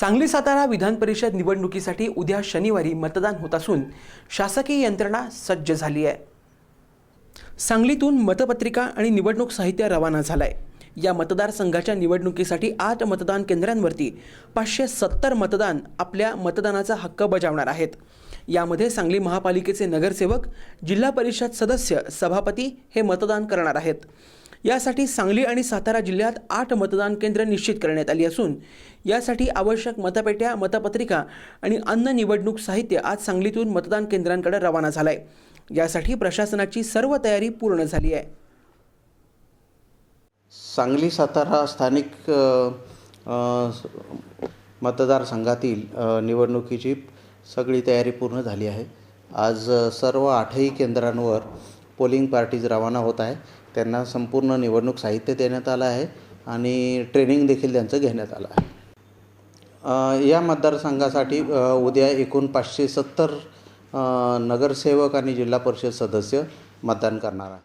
सांगली सातारा विधान परिषद निवडणुकीसाठी उद्या शनिवारी मतदान होत असून शासकीय यंत्रणा सज्ज झाली आहे. सांगलीतून मतपत्रिका आणि निवडणूक साहित्य रवाना झालंय. या मतदारसंघाच्या निवडणुकीसाठी आठ मतदान केंद्रांवरती पाचशे सत्तर मतदान आपल्या मतदानाचा हक्क बजावणार आहेत. यामध्ये सांगली महापालिकेचे नगरसेवक जिल्हा परिषद सदस्य सभापती हे मतदान करणार आहेत. यासाठी सांगली आणि सातारा जिल्ह्यात आठ मतदान केंद्र निश्चित करण्यात आली असून यासाठी आवश्यक मतपेट्या मतपत्रिका आणि अन्न निवडणूक साहित्य आज सांगलीतून मतदान केंद्रांकडे रवाना झालंय. यासाठी प्रशासनाची सर्व तयारी पूर्ण झाली आहे. सांगली सातारा स्थानिक मतदारसंघातील निवडणुकीची सगळी तयारी पूर्ण झाली आहे. आज सर्व आठही केंद्रांवर पोलिंग पार्टीज रवाना होत आहे. त्यांना संपूर्ण निवडणूक साहित्य देण्यात आलं आहे आणि ट्रेनिंग देखील त्यांचं घेण्यात आलं आहे. या मतदारसंघासाठी उद्या एकूण पाचशे सत्तर नगरसेवक आणि जिल्हा परिषद सदस्य मतदान करणार आहे